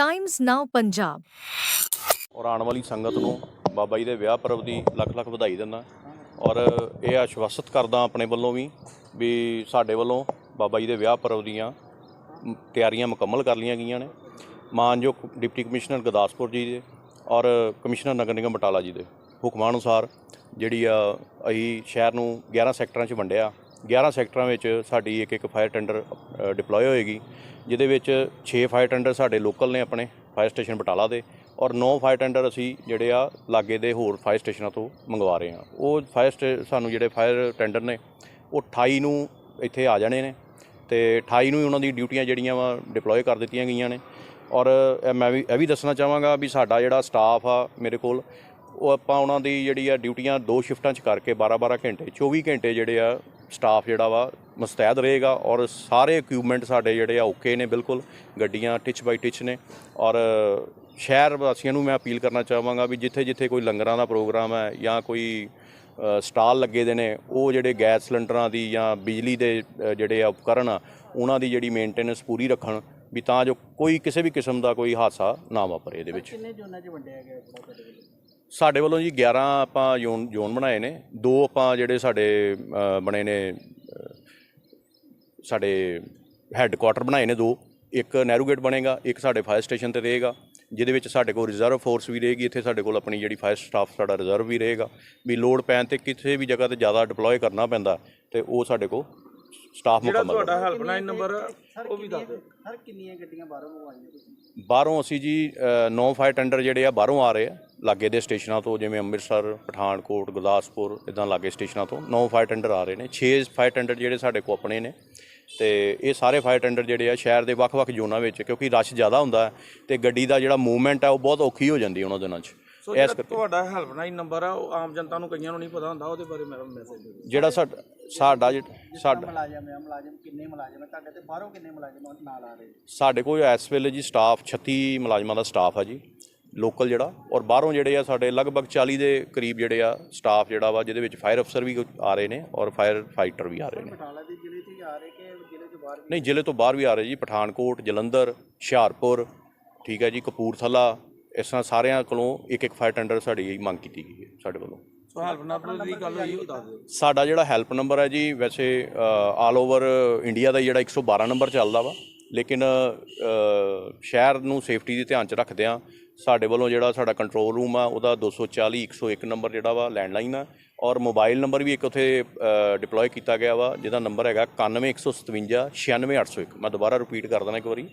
Times ਨਾਓ ਪੰਜਾਬ ਔਰ ਆਉਣ ਵਾਲੀ ਸੰਗਤ ਨੂੰ ਬਾਬਾ ਜੀ ਦੇ ਵਿਆਹ ਪਰਵ ਦੀ ਲੱਖ ਲੱਖ ਵਧਾਈ ਦਿੰਦਾ। ਔਰ ਇਹ ਆਸ਼ਵਾਸਤ ਕਰਦਾ ਆਪਣੇ ਵੱਲੋਂ ਵੀ ਵੀ ਸਾਡੇ ਵੱਲੋਂ ਬਾਬਾ ਜੀ ਦੇ ਵਿਆਹ ਪਰਵ ਦੀਆਂ ਤਿਆਰੀਆਂ ਮੁਕੰਮਲ ਕਰ ਲਈਆਂ ਗਈਆਂ ਨੇ। ਮਾਨਯੋਗ ਡਿਪਟੀ ਕਮਿਸ਼ਨਰ ਗੁਰਦਾਸਪੁਰ ਜੀ ਦੇ ਔਰ ਕਮਿਸ਼ਨਰ ਨਗਰ ਨਿਗਮ ਬਟਾਲਾ ਜੀ ਦੇ ਹੁਕਮਾਂ ਅਨੁਸਾਰ ਜਿਹੜੀ ਆ ਅਸੀਂ ਸ਼ਹਿਰ ਨੂੰ 11 ਸੈਕਟਰਾਂ 'ਚ ਵੰਡਿਆ। 11 ਸੈਕਟਰਾਂ ਵਿੱਚ ਸਾਡੀ ਇੱਕ ਇੱਕ ਫਾਇਰ ਟੈਂਡਰ ਡਿਪਲੋਏ ਹੋਏਗੀ, ਜਿਹਦੇ ਵਿੱਚ 6 ਫਾਇਰ ਟੈਂਡਰ ਸਾਡੇ ਲੋਕਲ ਨੇ ਆਪਣੇ ਫਾਇਰ ਸਟੇਸ਼ਨ ਬਟਾਲਾ ਦੇ, ਔਰ 9 ਫਾਇਰ ਟੈਂਡਰ ਅਸੀਂ ਜਿਹੜੇ ਆ ਲਾਗੇ ਦੇ ਹੋਰ ਫਾਇਰ ਸਟੇਸ਼ਨਾਂ ਤੋਂ ਮੰਗਵਾ ਰਹੇ ਹਾਂ। ਉਹ ਫਾਇਰ ਸਟੇ ਸਾਨੂੰ ਜਿਹੜੇ ਫਾਇਰ ਟੈਂਡਰ ਨੇ, ਉਹ 28 ਨੂੰ ਇੱਥੇ ਆ ਜਾਣੇ ਨੇ ਤੇ 28 ਨੂੰ ਹੀ ਉਹਨਾਂ ਦੀ ਡਿਊਟੀਆਂ ਜਿਹੜੀਆਂ ਵਾ ਡਿਪਲੋਏ ਕਰ ਦਿੱਤੀਆਂ ਗਈਆਂ ਨੇ। ਔਰ ਮੈਂ ਵੀ, ਇਹ ਵੀ ਦੱਸਣਾ ਚਾਹਾਂਗਾ ਵੀ ਸਾਡਾ ਜਿਹੜਾ ਸਟਾਫ ਆ ਮੇਰੇ ਕੋਲ, ਉਹ ਆਪਾਂ ਉਹਨਾਂ ਦੀ ਜਿਹੜੀ ਆ ਡਿਊਟੀਆਂ ਦੋ ਸ਼ਿਫਟਾਂ 'ਚ ਕਰਕੇ 12-12 ਘੰਟੇ 24 ਘੰਟੇ ਜਿਹੜੇ ਆ ਸਟਾਫ ਜਿਹੜਾ ਵਾ ਮੁਸਤੈਦ ਰਹੇਗਾ ਔਰ ਸਾਰੇ ਇਕਵਿਪਮੈਂਟ ਸਾਡੇ ਜਿਹੜੇ ਆ ਓਕੇ ਨੇ ਬਿਲਕੁਲ, ਗੱਡੀਆਂ ਟਿਚ ਬਾਈ ਟਿਚ ਨੇ। ਔਰ ਸ਼ਹਿਰ ਵਾਸੀਆਂ ਨੂੰ ਮੈਂ ਅਪੀਲ ਕਰਨਾ ਚਾਹਾਂਗਾ ਵੀ ਜਿੱਥੇ ਜਿੱਥੇ ਕੋਈ ਲੰਗਰਾਂ ਦਾ ਪ੍ਰੋਗਰਾਮ ਹੈ ਜਾਂ ਕੋਈ ਸਟਾਲ ਲੱਗੇ ਦੇ ਨੇ, ਉਹ ਜਿਹੜੇ ਗੈਸ ਸਿਲੰਡਰਾਂ ਦੀ ਜਾਂ ਬਿਜਲੀ ਦੇ ਜਿਹੜੇ ਆ ਉਪਕਰਨ ਆ, ਉਹਨਾਂ ਦੀ ਜਿਹੜੀ ਮੇਨਟੇਨੈਂਸ ਪੂਰੀ ਰੱਖਣ ਵੀ ਤਾਂ ਜੋ ਕੋਈ ਕਿਸੇ ਵੀ ਕਿਸਮ ਦਾ ਕੋਈ ਹਾਦਸਾ ਨਾ ਵਾਪਰੇ ਇਹਦੇ ਵਿੱਚ। ਕਿੰਨੇ ਜ਼ੋਨਾਂ 'ਚ ਵੰਡਿਆ ਗਿਆ ਸਾਡੇ ਵੱਲੋਂ ਜੀ 11 ਆਪਾਂ ਜ਼ੋਨ ਜ਼ੋਨ ਬਣਾਏ ਨੇ। ਦੋ ਆਪਾਂ ਜਿਹੜੇ ਸਾਡੇ ਬਣੇ ਨੇ ਸਾਡੇ ਹੈੱਡਕੁਆਟਰ ਬਣਾਏ ਨੇ ਦੋ। ਇੱਕ ਨਹਿਰੂ ਗੇਟ ਬਣੇਗਾ ਇੱਕ ਸਾਡੇ ਫਾਇਰ ਸਟੇਸ਼ਨ ਤੇ ਰਹੇਗਾ ਜਿਹਦੇ ਵਿੱਚ ਸਾਡੇ ਕੋਲ ਰਿਜ਼ਰਵ ਫੋਰਸ ਵੀ ਰਹੇਗੀ ਇੱਥੇ ਸਾਡੇ ਕੋਲ ਆਪਣੀ ਜਿਹੜੀ ਫਾਇਰ ਸਟਾਫ ਸਾਡਾ ਰਿਜ਼ਰਵ ਵੀ ਰਹੇਗਾ। ਵੀ ਲੋਡ ਪੈਣ ਤੇ ਕਿਸੇ ਵੀ ਜਗ੍ਹਾ ਤੇ ਜ਼ਿਆਦਾ ਡਿਪਲੋਏ ਕਰਨਾ ਪੈਂਦਾ ਤੇ ਉਹ ਸਾਡੇ ਕੋਲ ਸਟਾਫ ਜਿਹੜਾ ਮੁਕੰਮਲ ਤੁਹਾਡਾ ਹੋਵੇਗਾ। ਹੈਲਪਲਾਈਨ ਨੰਬਰ ਉਹ ਵੀ ਦੱਸ ਦਿਓ। ਸਰ ਕਿੰਨੀਆਂ ਗੱਡੀਆਂ ਬਾਹਰੋਂ ਮੰਗਵਾਈਆਂ ਤੁਸੀਂ? ਬਾਹਰੋਂ ਅਸੀਂ ਜੀ 9 ਫਾਇਰ ਟੈਂਡਰ ਜਿਹੜੇ ਆ ਬਾਹਰੋਂ ਆ ਰਹੇ ਆ। ਲਾਗੇ ਦੇ ਸਟੇਸ਼ਨਾਂ ਤੋਂ ਜਿਵੇਂ ਅੰਮ੍ਰਿਤਸਰ ਪਠਾਨਕੋਟ ਗੁਰਦਾਸਪੁਰ ਇਦਾਂ ਲਾਗੇ ਸਟੇਸ਼ਨਾਂ ਤੋਂ 9 ਫਾਇਰ ਟੈਂਡਰ ਆ ਰਹੇ ਨੇ। 6 ਫਾਇਰ ਟੈਂਡਰ ਜਿਹੜੇ ਸਾਡੇ ਕੋਲ ਆਪਣੇ ਨੇ ਤੇ ਇਹ ਸਾਰੇ ਫਾਇਰ ਟੈਂਡਰ ਜਿਹੜੇ ਆ ਸ਼ਹਿਰ ਦੇ ਵੱਖ-ਵੱਖ ਜ਼ੋਨਾਂ ਵਿੱਚ ਕਿਉਂਕਿ ਰਸ਼ ਜ਼ਿਆਦਾ ਹੁੰਦਾ ਹੈ ਤੇ ਗੱਡੀ ਦਾ ਜਿਹੜਾ ਮੂਵਮੈਂਟ ਹੈ ਉਹ ਬਹੁਤ ਔਖੀ ਹੋ ਜਾਂਦੀ ਉਹਨਾਂ ਦਿਨਾਂ 'ਚ। ਸੋ ਇਸ ਤੁਹਾਡਾ ਹੈਲਪਲਾਈਨ ਨੰਬਰ ਆ ਉਹ ਆਮ ਜਨਤਾ ਨੂੰ ਕਈਆਂ ਨੂੰ ਨਹੀਂ ਪਤਾ ਹੁੰਦਾ ਉਹਦੇ ਬਾਰੇ ਮੇਰਾ ਮੈਸੇਜ ਦੇ ਜਿਹੜਾ ਸਾਡਾ ਸਾਡਾ ਜਿਹੜਾ- ਸਾਡਾ ਮੁਲਾਜ਼ਮ ਹੈ ਮੁਲਾਜ਼ਮ ਕਿੰਨੇ ਮੁਲਾਜ਼ਮ ਹੈ ਤੁਹਾਡੇ ਤੇ ਬਾਹਰੋਂ ਕਿੰਨੇ ਮੁਲਾਜ਼ਮ ਨਾਲ ਆ ਰਹੇ? ਸਾਡੇ ਕੋਲ ਇਸ ਵੇਲੇ ਜੀ ਸਟਾਫ 36 ਮੁਲਾਜ਼ਮਾਂ ਦਾ ਸਟਾਫ ਆ ਜੀ। ਲੋਕਲ ਜਿਹੜਾ ਔਰ ਬਾਹਰੋਂ ਜਿਹੜੇ ਆ ਸਾਡੇ ਲਗਭਗ 40 ਦੇ ਕਰੀਬ ਜਿਹੜੇ ਆ ਸਟਾਫ ਜਿਹੜਾ ਵਾ ਜਿਹਦੇ ਵਿੱਚ ਫਾਇਰ ਅਫਸਰ ਵੀ ਆ ਰਹੇ ਨੇ ਔਰ ਫਾਇਰ ਫਾਈਟਰ ਵੀ ਆ ਰਹੇ ਨੇ। ਬਟਾਲਾ ਦੇ ਜ਼ਿਲ੍ਹੇ ਹੀ ਆ ਰਹੇ ਕਿ ਜ਼ਿਲ੍ਹੇ 'ਚ ਬਾਹਰ ਵੀ? ਨਹੀਂ ਜ਼ਿਲ੍ਹੇ ਤੋਂ ਬਾਹਰ ਵੀ ਆ ਰਹੇ ਜੀ ਪਠਾਨਕੋਟ ਜਲੰਧਰ ਹੁਸ਼ਿਆਰਪੁਰ ਠੀਕ ਹੈ ਜੀ ਕਪੂਰਥਲਾ ਇਸ ਤਰ੍ਹਾਂ ਸਾਰਿਆਂ ਕੋਲੋਂ ਇੱਕ ਇੱਕ ਫਾਇਰ ਟੈਂਡਰ ਸਾਡੀ ਮੰਗ ਕੀਤੀ ਗਈ ਹੈ ਸਾਡੇ ਵੱਲੋਂ। ਸੋ ਹੈਲਪ ਨੰਬਰ ਦੀ ਗੱਲ ਹੋਈ ਉਹ ਦੱਸ ਦਿਓ। ਸਾਡਾ ਜਿਹੜਾ ਹੈਲਪ ਨੰਬਰ ਹੈ ਜੀ ਵੈਸੇ ਆਲ ਓਵਰ ਇੰਡੀਆ ਦਾ ਜਿਹੜਾ 112 ਨੰਬਰ ਚੱਲਦਾ ਵਾ ਲੇਕਿਨ ਸ਼ਹਿਰ ਨੂੰ ਸੇਫਟੀ ਦੇ ਧਿਆਨ ਚ ਰੱਖਦੇ ਆ ਸਾਡੇ ਵੱਲੋਂ ਜਿਹੜਾ ਸਾਡਾ ਕੰਟਰੋਲ ਰੂਮ ਆ ਉਹਦਾ 240 101 ਨੰਬਰ ਜਿਹੜਾ ਵਾ ਲੈਂਡਲਾਈਨ ਆ ਔਰ ਮੋਬਾਈਲ ਨੰਬਰ ਵੀ ਇੱਕ ਉੱਥੇ ਡਿਪਲੋਏ ਕੀਤਾ ਗਿਆ ਵਾ ਜਿਹਦਾ ਨੰਬਰ ਹੈਗਾ 9157 96801 ਮੈਂ ਦੁਬਾਰਾ ਰਿਪੀਟ ਕਰ ਦਿੰਦਾ ਇੱਕ ਵਾਰੀ।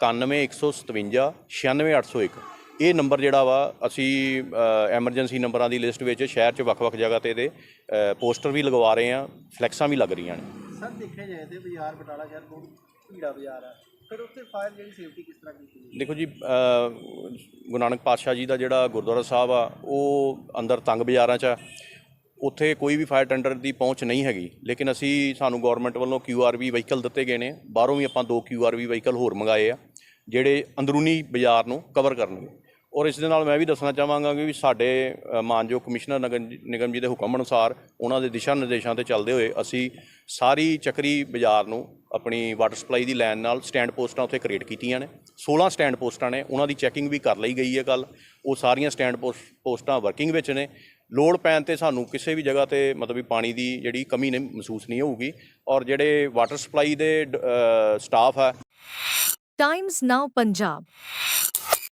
9157 96801 ਇਹ ਨੰਬਰ ਜਿਹੜਾ ਵਾ ਅਸੀਂ ਐਮਰਜੈਂਸੀ ਨੰਬਰਾਂ ਦੀ ਲਿਸਟ ਵਿੱਚ ਸ਼ਹਿਰ 'ਚ ਵੱਖ-ਵੱਖ ਜਗ੍ਹਾ ਤੇ ਇਹਦੇ ਪੋਸਟਰ ਵੀ ਲਗਵਾ ਰਹੇ ਆ ਫਲੈਕਸਾਂ ਵੀ ਲੱਗ ਰਹੀਆਂ ਨੇ। ਸਰ ਦੇਖਿਆ ਜਾਏ ਤੇ ਬਾਜ਼ਾਰ ਬਟਾਲਾ ਸ਼ਹਿਰ ਬਹੁਤ ਭੀੜਾ ਬਾਜ਼ਾਰ ਹੈ ਫਿਰ ਉੱਥੇ ਫਾਇਰ ਜਿਹੜੀ ਸੇਫਟੀ ਕਿਸ ਤਰ੍ਹਾਂ ਕੀਤੀ ਦੇਖੋ ਜੀ ਗੁਰੂ ਨਾਨਕ ਪਾਤਸ਼ਾਹ ਜੀ ਦਾ ਜਿਹੜਾ ਗੁਰਦੁਆਰਾ ਸਾਹਿਬ ਆ, ਉਹ ਅੰਦਰ ਤੰਗ ਬਾਜ਼ਾਰਾਂ 'ਚ ਆ। ਉੱਥੇ ਕੋਈ ਵੀ ਫਾਇਰ ਟੈਂਡਰ ਦੀ ਪਹੁੰਚ ਨਹੀਂ ਹੈਗੀ। ਲੇਕਿਨ ਅਸੀਂ, ਸਾਨੂੰ ਗਵਰਨਮੈਂਟ ਵੱਲੋਂ ਕਿਊਆਰਵੀ ਵਹੀਕਲ ਦਿੱਤੇ ਗਏ ਨੇ। ਬਾਹਰੋਂ ਵੀ ਆਪਾਂ ਦੋ ਕਿਊਆਰਵੀ ਵਹੀਕਲ ਹੋਰ ਮੰਗਾਏ ਆ, ਜਿਹੜੇ ਅੰਦਰੂਨੀ ਬਾਜ਼ਾਰ ਨੂੰ ਕਵਰ ਕਰਨਗੇ। ਔਰ ਇਸ ਦੇ ਨਾਲ ਮੈਂ ਵੀ ਦੱਸਣਾ ਚਾਹਾਂਗਾ ਕਿ ਵੀ ਸਾਡੇ ਮਾਨਯੋਗ ਕਮਿਸ਼ਨਰ ਨਗਰ ਨਿਗਮ ਜੀ ਦੇ ਹੁਕਮ ਅਨੁਸਾਰ ਉਹਨਾਂ ਦੇ ਦਿਸ਼ਾ ਨਿਰਦੇਸ਼ਾਂ ਤੇ ਚੱਲਦੇ ਹੋਏ ਅਸੀਂ ਸਾਰੀ ਚੱਕਰੀ ਬਾਜ਼ਾਰ ਨੂੰ ਆਪਣੀ ਵਾਟਰ ਸਪਲਾਈ ਦੀ ਲਾਈਨ ਨਾਲ ਸਟੈਂਡ ਪੋਸਟਾਂ ਉੱਥੇ ਕ੍ਰੀਏਟ ਕੀਤੀਆਂ ਨੇ। 16 ਸਟੈਂਡ ਪੋਸਟਾਂ ਨੇ, ਉਹਨਾਂ ਦੀ ਚੈਕਿੰਗ ਵੀ ਕਰ ਲਈ ਗਈ ਹੈ ਕੱਲ ਉਹ ਸਾਰੀਆਂ ਸਟੈਂਡ ਪੋਸ- ਪੋਸਟਾਂ ਵਰਕਿੰਗ ਵਿੱਚ ਨੇ। ਲੋਡ ਪੈਣ ਤੇ ਸਾਨੂੰ ਕਿਸੇ ਵੀ ਜਗ੍ਹਾ ਤੇ ਮਤਲਬ ਵੀ ਪਾਣੀ ਦੀ ਜਿਹੜੀ ਕਮੀ ਨਹੀਂ, ਮਹਿਸੂਸ ਨਹੀਂ ਹੋਊਗੀ। ਔਰ ਜਿਹੜੇ ਵਾਟਰ ਸਪਲਾਈ ਦੇ ਸਟਾਫ ਹੈ। Times Now Punjab